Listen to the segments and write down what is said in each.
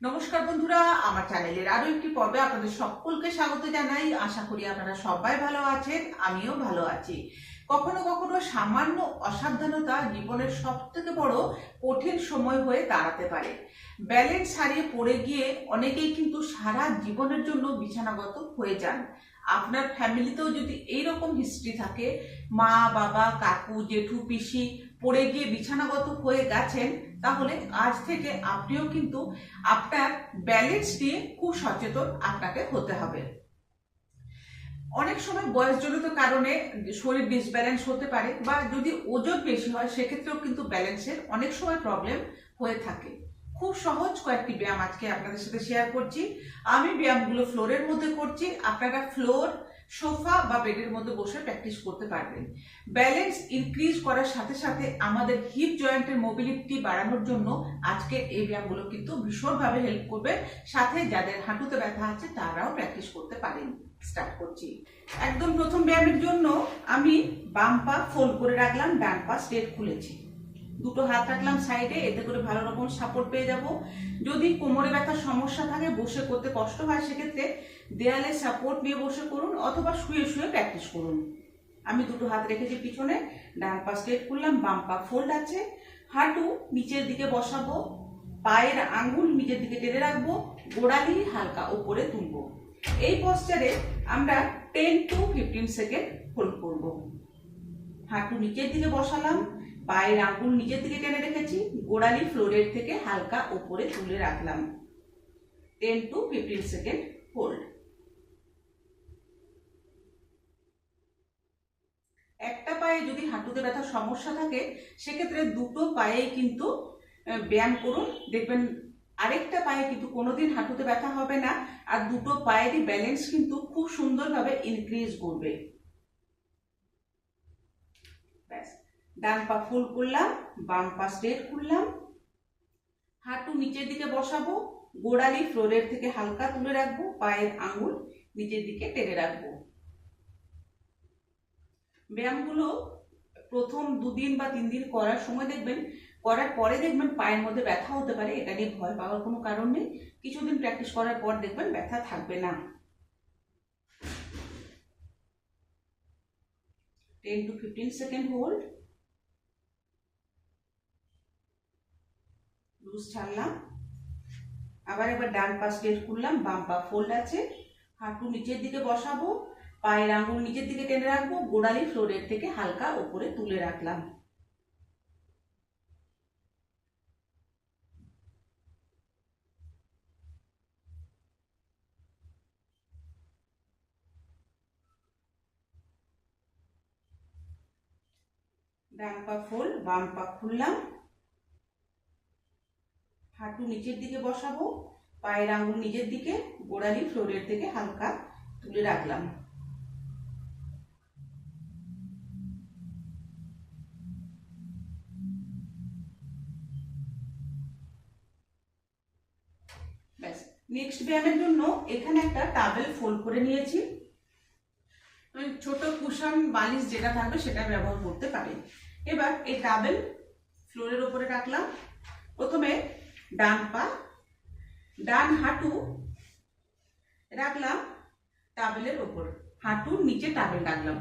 নমস্কার বন্ধুরা, আমার চ্যানেলের আরও একটি পর্বে আপনাদের সকলকে স্বাগত জানাই। আশা করি আপনারা সবাই ভালো আছেন, আমিও ভালো আছি। কখনো কখনো সামান্য অসাবধানতা জীবনের সব থেকে বড় কঠিন সময় হয়ে দাঁড়াতে পারে। ব্যালেন্স হারিয়ে পড়ে গিয়ে অনেকেই কিন্তু সারা জীবনের জন্য বিছানাগত হয়ে যান। আপনার ফ্যামিলিতেও যদি এইরকম হিস্ট্রি থাকে, মা, বাবা, কাকু, জেঠু, পিসি পড়ে গিয়ে বিছানাগত হয়ে গেছেন তাহলে আজ থেকে আপনিও কিন্তু আপনার ব্যালেন্স নিয়ে খুব সচেতন আপনাকে হতে হবে। অনেক সময় বয়সজনিত কারণে শরীর ডিসব্যালেন্স হতে পারে বা যদি ওজন বেশি হয়, সেক্ষেত্রেও কিন্তু ব্যালেন্সের অনেক সময় প্রবলেম হয়ে থাকে। খুব সহজ কয়েকটি ব্যায়াম আজকে আপনাদের সাথে শেয়ার করছি। আমি ব্যায়ামগুলো ফ্লোরের মধ্যে করছি। আপনারা ফ্লোর সোফা বা বেডের মধ্যে বসে প্র্যাকটিস করতে পারবেন। ব্যালেন্স ইনক্রিজ করার সাথে সাথে আমাদের হিপ জয়েন্টের মোবিলিটি বাড়ানোর জন্য আজকে এই ব্যায়ামগুলো কিন্তু ভীষণভাবে হেল্প করবে। সাথে যাদের হাঁটুতে ব্যথা আছে তারাও প্র্যাকটিস করতে পারেন। স্টার্ট করছি। একদম প্রথম ব্যায়ামের জন্য আমি বাম পা ফোল্ড করে রাখলাম, ডান পা স্ট্রেট খুলেছি। দুটো হাত রাখলাম সাইডে এতে করে ভালো রকম সাপোর্ট পেয়ে যাব। যদি কোমরে ব্যথার সমস্যা থাকে, বসে করতে কষ্ট হয়, সেক্ষেত্রে দেয়ালে সাপোর্ট নিয়ে বসে করুন অথবা শুয়ে শুয়ে প্র্যাকটিস করুন। আমি দুটো হাত রেখেছি পিছনে, ডান পা স্ট্রেট করলাম, বাম পা ফোল্ড আছে। হাঁটু নিচের দিকে বসাবো, পায়ের আঙ্গুল নিচের দিকে টেনে রাখব, গোড়ালি হালকা উপরে তুলবো। এই পশ্চারে আমরা ten to fifteen second hold করব। হাঁটু নিচের দিকে বসালাম, পায়ের আঙ্গুল নিচের দিকে টেনে রেখেছি, গোড়ালি ফ্লোরের থেকে হালকা উপরে তুলে রাখলাম। Ten to fifteen second hold একটা পায়ে যদি হাঁটুতে ব্যথার সমস্যা থাকে, সেক্ষেত্রে দুটো পায়ে কিন্তু ব্যায়াম করুন। দেখবেন আরেকটা পায়ে কিন্তু কোনোদিন হাঁটুতে ব্যথা হবে না, আর দুটো পায়েরই ব্যালেন্স কিন্তু খুব সুন্দরভাবে ইনক্রিজ করবে। ডান পা ফুল করলাম, বাম পা স্ট্রেট করলাম। হাঁটু নিচের দিকে বসাবো, গোড়ালি ফ্লোরের থেকে হালকা তুলে রাখব, পায়ের আঙুল নিচের দিকে টেনে রাখব। ব্যায়ামগুলো প্রথম দুদিন বা তিন দিন করার সময় দেখবেন, করার পরে দেখবেন পায়ের মধ্যে ব্যথা হতে পারে, এটা নিয়ে ভয় পাওয়ার কোনো কারণ নেই। কিছুদিন প্র্যাকটিস করার পর দেখবেন ব্যথা থাকবে না। Ten to fifteen second hold loose ছাড়লাম। আবার এবার ডান পা স্ট্রেট করলাম, বাম পা ফোল্ড আছে। হাঁটু নিচের দিকে বসাবো। পায়ের আঙুল নিচের দিকে টেনে রাখব, গোড়ালি ফ্লোরের থেকে হালকা উপরে তুলে রাখলাম। ডান পা ফোল্ড বাম পা খুললাম। হাঁটু নিচের দিকে বসাবো, পায়ের আঙুল নিচের দিকে, গোড়ালি ফ্লোরের থেকে হালকা তুলে রাখলাম। নেক্সট ব্যায়ামের জন্য এখানে একটা টাবেল ফোল্ড করে নিয়েছি। ছোট কুশন বালিশ যেটা থাকবে সেটা ব্যবহার করতে পারেন এবার এই টাবেল ফ্লোরের ওপরে রাখলাম। প্রথমে ডান পা, ডান হাঁটু রাখলাম টাবেলের ওপর হাঁটুর নিচে টাবেল রাখলাম।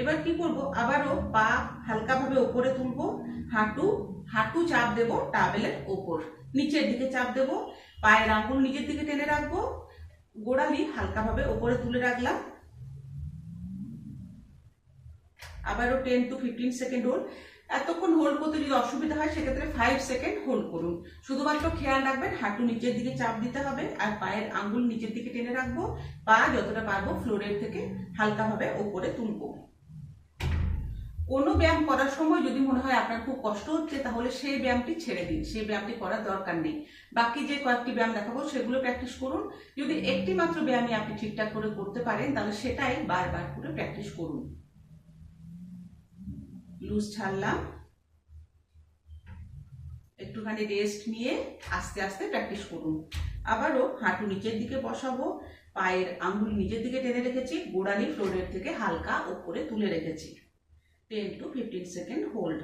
এবার কি করব? আবারও পা হালকাভাবে ওপরে তুলবো। হাঁটু হাঁটু চাপ দেব টাবেলের ওপর নিচের দিকে চাপ দেব। পায়ের আঙ্গুল নিচের দিকে টেনে রাখব। গোড়ালি হালকাভাবে ওপরে তুলে রাখলাম। আবারও ten to fifteen second hold এতক্ষণ হোল্ড করতে যদি অসুবিধা হয়, সেক্ষেত্রে ফাইভ সেকেন্ড হোল্ড করুন। শুধুমাত্র খেয়াল রাখবেন, হাঁটু নিচের দিকে চাপ দিতে হবে আর পায়ের আঙ্গুল নিচের দিকে টেনে রাখব। পা যতটা পারব ফ্লোরের থেকে হালকাভাবে ওপরে তুলবো। কোনো ব্যায়াম করার সময় যদি মনে হয় আপনার খুব কষ্ট হচ্ছে, তাহলে সেই ব্যায়ামটি ছেড়ে দিন। সেই ব্যায়ামটি করার দরকার নেই। বাকি যে কয়েকটি ব্যায়াম দেখাবো, সেগুলো প্র্যাকটিস করুন। যদি একটি মাত্র ব্যায়ামই আপনি ঠিকঠাক করে করতে পারেন, তাহলে সেটাই বারবার করে প্র্যাকটিস করুন। লুজ ছাড়লাম। একটুখানি রেস্ট নিয়ে আস্তে আস্তে প্র্যাকটিস করুন। আবারও হাঁটু নিচের দিকে বসাবো। পায়ের আঙ্গুল নিচের দিকে টেনে রেখেছি। গোড়ালি ফ্লোরের থেকে হালকা উপরে তুলে রেখেছি। 10 to 15 second hold.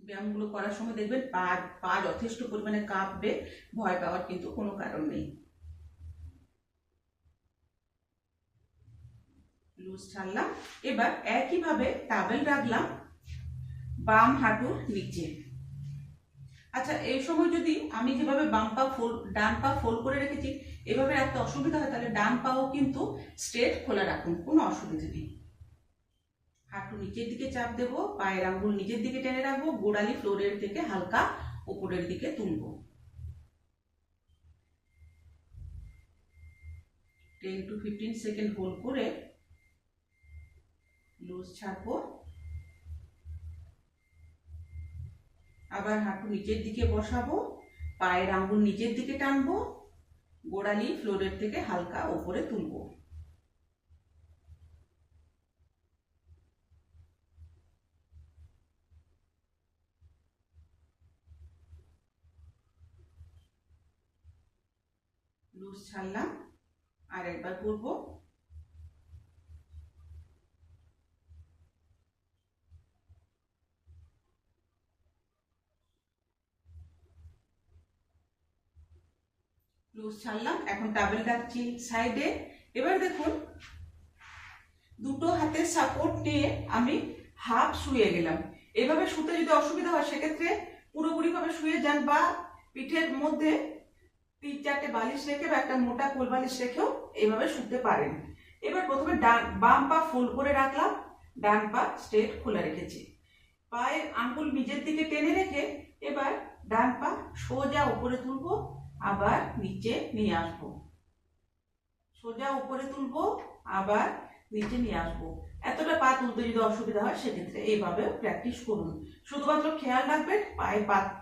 ব্যায়ামগুলো করার সময় দেখবেন পা পা যথেষ্ট পরিমাণে কাঁপবে, ভয় পাওয়ার কিন্তু কোনো কারণ নেই। লুজ ছাড়লাম। এবার একইভাবে টাবেল রাখলাম, বাম হাঁটুর নিচে। আচ্ছা এই সময় যদি আমি যেভাবে বাম পা ফোল ডান পা ফোল করে রেখেছি, এভাবে রাখতে অসুবিধা হয়, তাহলে ডান পাও কিন্তু স্ট্রেট খোলা রাখুন, কোনো অসুবিধা নেই। হাঁটু নিচের দিকে চাপ দেবো, পায়ের আঙ্গুল নিচের দিকে টেনে রাখব, গোড়ালি ফ্লোরের থেকে হালকা উপরের দিকে তুলবো। Ten to fifteen second hold করে লুজ ছাড়বো। আবার হাঁটু নিচের দিকে বসাবো, পায়ের আঙ্গুল নিচের দিকে টানবো, গোড়ালি ফ্লোরের থেকে হালকা ওপরে তুলবো। লুজ ছাড়লাম, আর একবার করব। লুজ ছাড়লাম। এখন টাবেল রাখছি সাইডে এবার দেখুন, দুটো হাতের সাপোর্ট নিয়ে আমি হাফ শুয়ে গেলাম। এভাবে শুতে যদি অসুবিধা হয়, সেক্ষেত্রে পুরোপুরিভাবে শুয়ে যান বা পিঠের মধ্যে তিন চারটে বালিশ রেখে বা একটা মোটা কোল বালিশ রেখেও এইভাবে শুতে পারেন। এবার প্রথমে ডান, বাম পা ফোল্ড করে রাখলাম। ডান পা স্ট্রেট খোলা রেখেছি। পায়ের আঙ্গুল নিজের দিকে টেনে রেখে এবার ডান পা সোজা উপরে তুলবো, আবার নিচে নিয়ে আসব। সোজা উপরে তুলবো, আবার নিচে নিয়ে আসব। এতটা পা তুলতে যদি অসুবিধা হয়, সেক্ষেত্রে এইভাবে প্র্যাকটিস করুন। শুধুমাত্র খেয়াল রাখবেন, পায়ে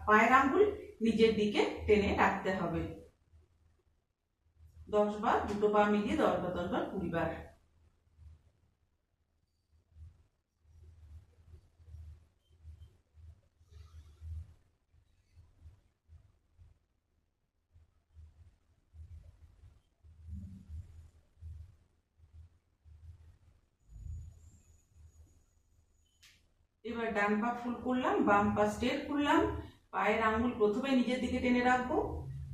পায়ের আঙ্গুল নিজের দিকে টেনে রাখতে হবে। দশ বার দুটো পা মিলিয়ে দশ বার দশ বার কুড়ি বার। এবার ডান পা ফুল করলাম, বাম পা স্ট্রেট করলাম, পায়ের আঙ্গুল প্রথমে নিজের দিকে টেনে রাখব,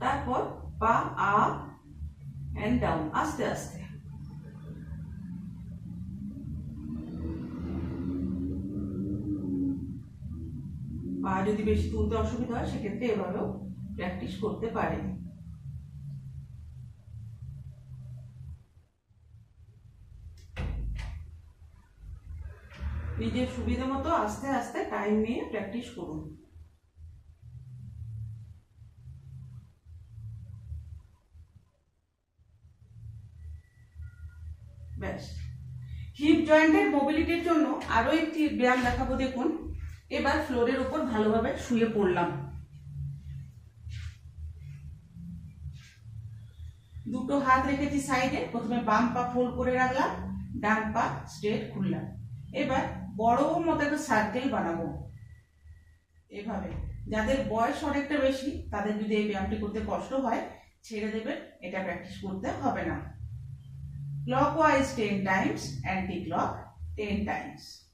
তারপর পা আপ অ্যান্ড ডাউন আস্তে আস্তে। পা যদি বেশি তুলতে অসুবিধা হয়, সেক্ষেত্রে এভাবেও প্র্যাকটিস করতে পারেন। নিজের সুবিধা মতো আস্তে আস্তে টাইম নিয়ে প্র্যাকটিস করুন। ব্যাস। হিপ জয়েন্টের মোবিলিটির জন্য আরও একটি ব্যায়াম দেখাবো দেখুন। এবার ফ্লোরের উপর ভালোভাবে শুয়ে পড়লাম। দুটো হাত রেখেছি সাইডে প্রথমে বাম পা ফোল্ড করে রাখলাম, ডান পা স্ট্রেট খুললাম। এবার বড় মতো একটা সার্কেল বানাবো। এভাবে। যাদের বয়স অনেকটা বেশি, তাদের যদি এই ব্যায়ামটি করতে কষ্ট হয়, ছেড়ে দেবেন, এটা প্র্যাকটিস করতে হবে না। Clockwise 10 times, anti-clock 10 times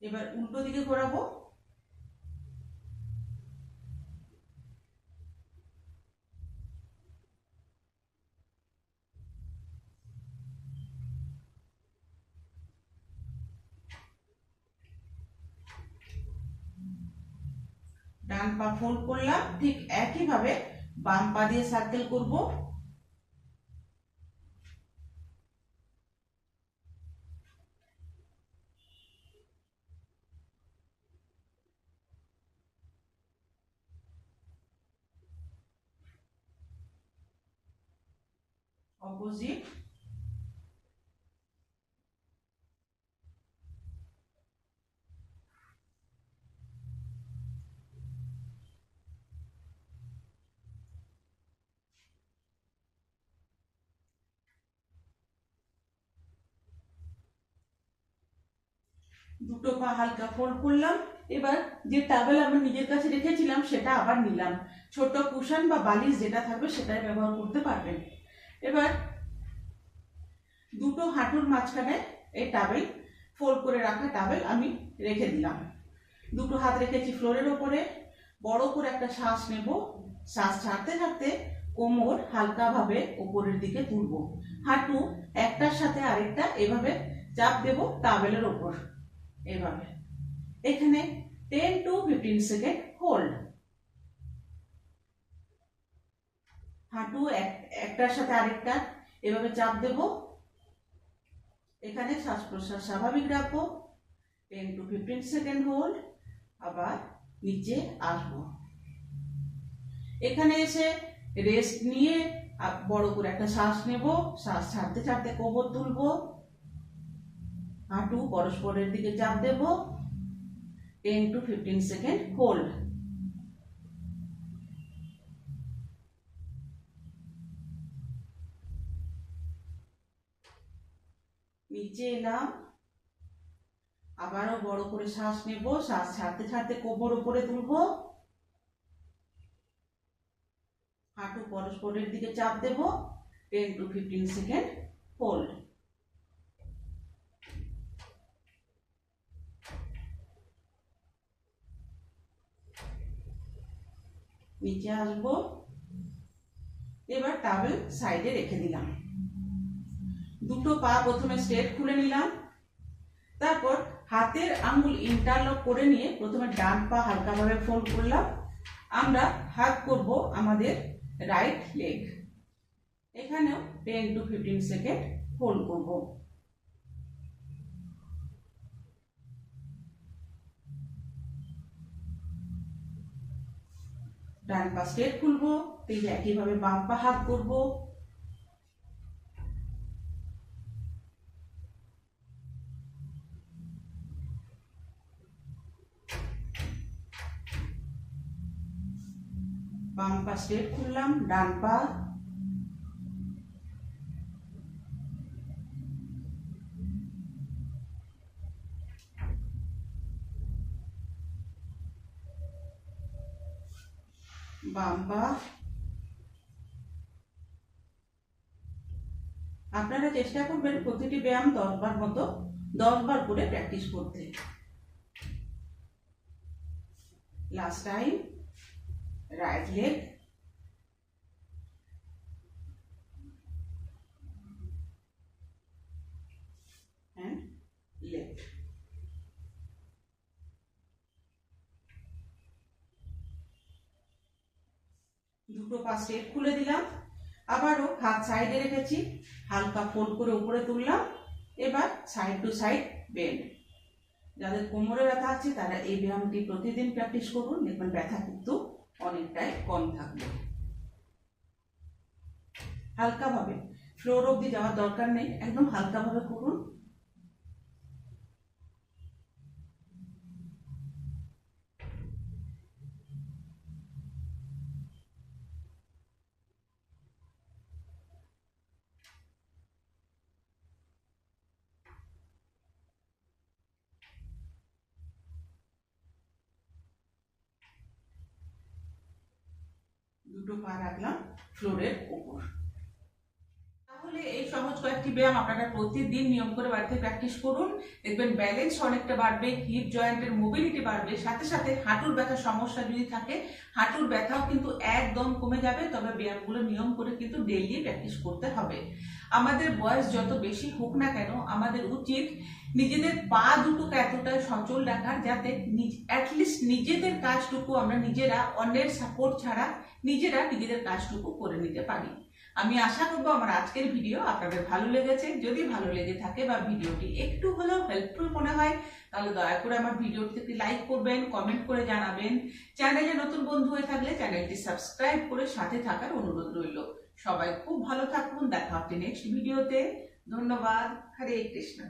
এবার উল্টো দিকে ঘোরাবো। ডান পা ফোল্ড করলাম ঠিক একইভাবে বাম পা দিয়ে সার্কেল করব। দুটো পা হালকা ফোল্ড করলাম। এবার যে টাবেল আমরা নিজের কাছে রেখেছিলাম, সেটা আবার নিলাম। ছোট কুশন বা বালিশ যেটা থাকবে, সেটাই ব্যবহার করতে পারবেন। এবার দুটো হাঁটুর মাঝখানে এই টাবেল ফোল্ড করে রাখা টাবেল আমি রেখে দিলাম। দুটো হাত রেখেছি ফ্লোরের ওপরে। বড় করে একটা শ্বাস নেব। শ্বাস ছাড়তে ছাড়তে কোমর হালকাভাবে ওপরের দিকে তুলব। হাঁটু একটার সাথে আরেকটা এভাবে চাপ দেব টাবেলের ওপর। এভাবে। এখানে ten to fifteen second hold হাঁটু এক- একটার সাথে আরেকটা, এভাবে চাপ দেব। এখানে শ্বাস প্রশ্বাস স্বাভাবিক রাখব। Ten to fifteen second hold আবার নিচে আসব। এখানে এসে রেস্ট নিয়ে বড় করে একটা শ্বাস নেব। শ্বাস ছাড়তে ছাড়তে কোমর তুলবো। হাঁটু, পরস্পরের দিকে চাপ দেব। Ten to fifteen second hold নিচে এলাম। আবারও বড় করে শ্বাস নেব। শ্বাস ছাড়তে ছাড়তে কোমর উপরে তুলবো। হাঁটু, পরস্পরের দিকে চাপ দেব। Ten to fifteen second hold নিচে আসব। এবার টাবেল সাইডে রেখে দিলাম। দুটো পা প্রথমে স্ট্রেট খুলে নিলাম। তারপর হাতের আঙ্গুল ইন্টারলক করে নিয়ে প্রথমে ডান পা হালকাভাবে ফোল্ড করলাম। আমরা হাত করব আমাদের রাইট লেগ এখানেও ten to fifteen second hold করব। ডান পা স্ট্রেট খুলবো ঠিক একইভাবে বাম পা হাত করব। বাম পা স্ট্রেট খুললাম, ডান পা বাম পা আপনারা চেষ্টা করবেন প্রতিটি ব্যায়াম দশবার মতো, দশবার করে প্র্যাকটিস করতে। লাস্ট টাইম right leg দুটো পা খুলে দিলাম। আবারও হাত সাইডে রেখেছি। হালকা ফোল্ড করে উপরে তুললাম। এবার সাইড টু সাইড বেন্ড। যাদের কোমরে ব্যথা আছে, তারা এই ব্যায়ামটি প্রতিদিন প্র্যাকটিস করুন। দেখবেন ব্যথা কিন্তু অনেকটাই কম থাকবে। হালকাভাবে। ফ্লোর অবধি যাওয়ার দরকার নেই। একদম হালকাভাবে করুন। দুটো পা রাখলাম ফ্লোরের উপর তাহলে এই সহজ কয়েকটি ব্যায়াম আপনারা প্রতিদিন নিয়ম করে বাড়িতে প্র্যাকটিস করুন। দেখবেন ব্যালেন্স অনেকটা বাড়বে হিপ জয়েন্টের মোবিলিটি বাড়বে, সাথে সাথে হাঁটুর ব্যথার সমস্যা যদি থাকে, হাঁটুর ব্যথাও কিন্তু একদম কমে যাবে, তবে ব্যায়ামগুলো নিয়ম করে কিন্তু ডেইলি প্র্যাকটিস করতে হবে। আমাদের বয়স যত বেশি হোক না কেন, আমাদের উচিত নিজেদের পা দুটোকে এতটাই সচল রাখার যাতে অ্যাটলিস্ট নিজেদের কাজটুকু আমরা নিজেরা অন্যের সাপোর্ট ছাড়া নিজেরা নিজেদের কাজটুকু করে নিতে পারি। আমি আশা করব আমার আজকের ভিডিও আপনাদের ভালো লেগেছে। যদি ভালো লেগে থাকে বা ভিডিওটি একটু হলেও হেল্পফুল মনে হয়, তাহলে দয়া করে আমার ভিডিওটি একটি লাইক করবেন কমেন্ট করে জানাবেন। চ্যানেলে নতুন বন্ধু হয়ে থাকলে চ্যানেলটি সাবস্ক্রাইব করে সাথে থাকার অনুরোধ রইল। সবাই খুব ভালো থাকুন, দেখা হচ্ছে নেক্সট ভিডিওতে ধন্যবাদ। হরে কৃষ্ণ।